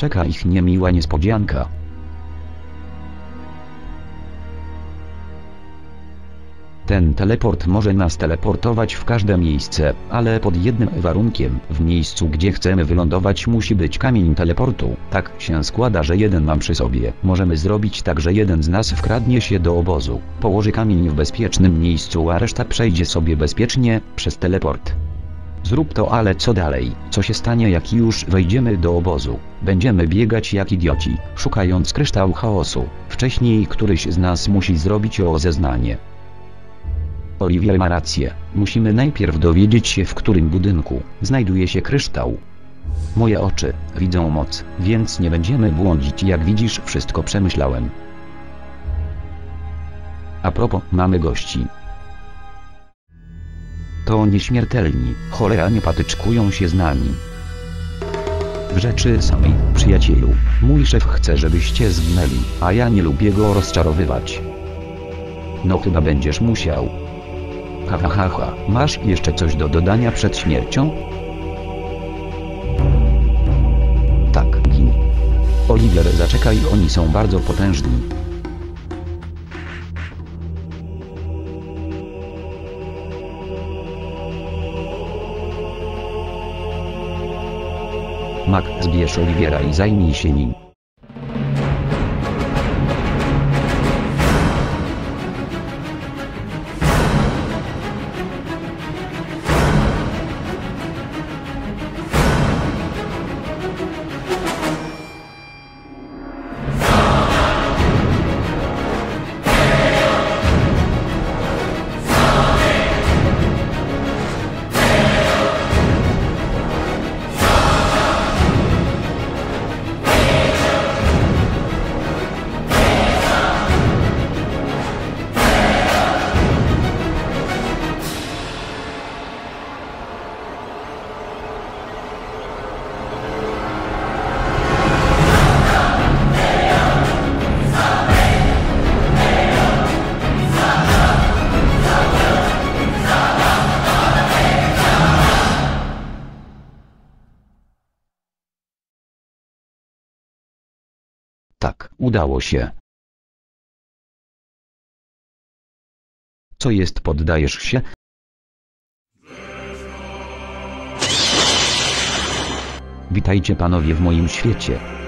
Czeka ich niemiła niespodzianka. Ten teleport może nas teleportować w każde miejsce, ale pod jednym warunkiem. W miejscu gdzie chcemy wylądować musi być kamień teleportu. Tak się składa, że jeden mam przy sobie. Możemy zrobić tak, że jeden z nas wkradnie się do obozu, położy kamień w bezpiecznym miejscu, a reszta przejdzie sobie bezpiecznie, przez teleport. Zrób to, ale co dalej? Co się stanie jak już wejdziemy do obozu? Będziemy biegać jak idioci, szukając kryształu chaosu. Wcześniej któryś z nas musi zrobić o zeznanie. Oliwier ma rację. Musimy najpierw dowiedzieć się w którym budynku znajduje się kryształ. Moje oczy widzą moc, więc nie będziemy błądzić jak widzisz wszystko przemyślałem. A propos, mamy gości. To nieśmiertelni, cholera nie patyczkują się z nami. W rzeczy samej, przyjacielu, mój szef chce żebyście zginęli, a ja nie lubię go rozczarowywać. No chyba będziesz musiał. Ha ha ha ha, masz jeszcze coś do dodania przed śmiercią? Tak, gin. Oliver zaczekaj, oni są bardzo potężni. Mac, zbierz Olivera i zajmij się nim. Tak, udało się. Co jest poddajesz się? Witajcie panowie w moim świecie.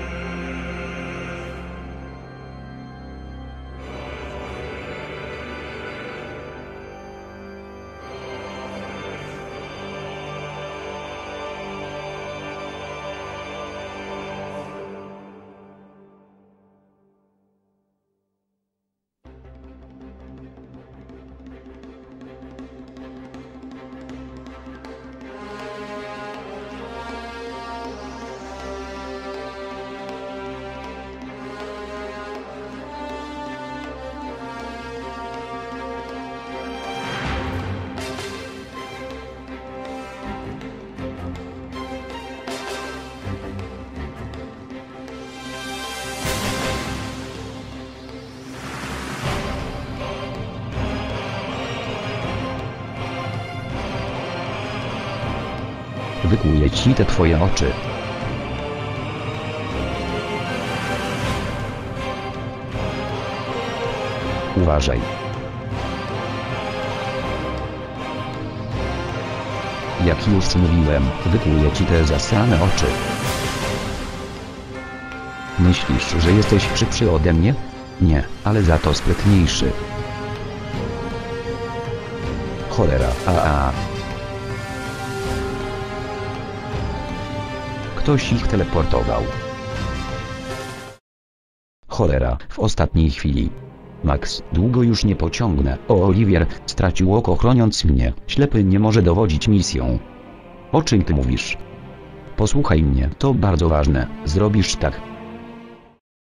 Wykłuję ci te twoje oczy. Uważaj. Jak już mówiłem, wykłuję ci te zasrane oczy. Myślisz, że jesteś szybszy ode mnie? Nie, ale za to sprytniejszy. Cholera, a a. Ktoś ich teleportował. Cholera, w ostatniej chwili. Max, długo już nie pociągnę. O Oliwier, stracił oko chroniąc mnie. Ślepy nie może dowodzić misją. O czym ty mówisz? Posłuchaj mnie, to bardzo ważne. Zrobisz tak,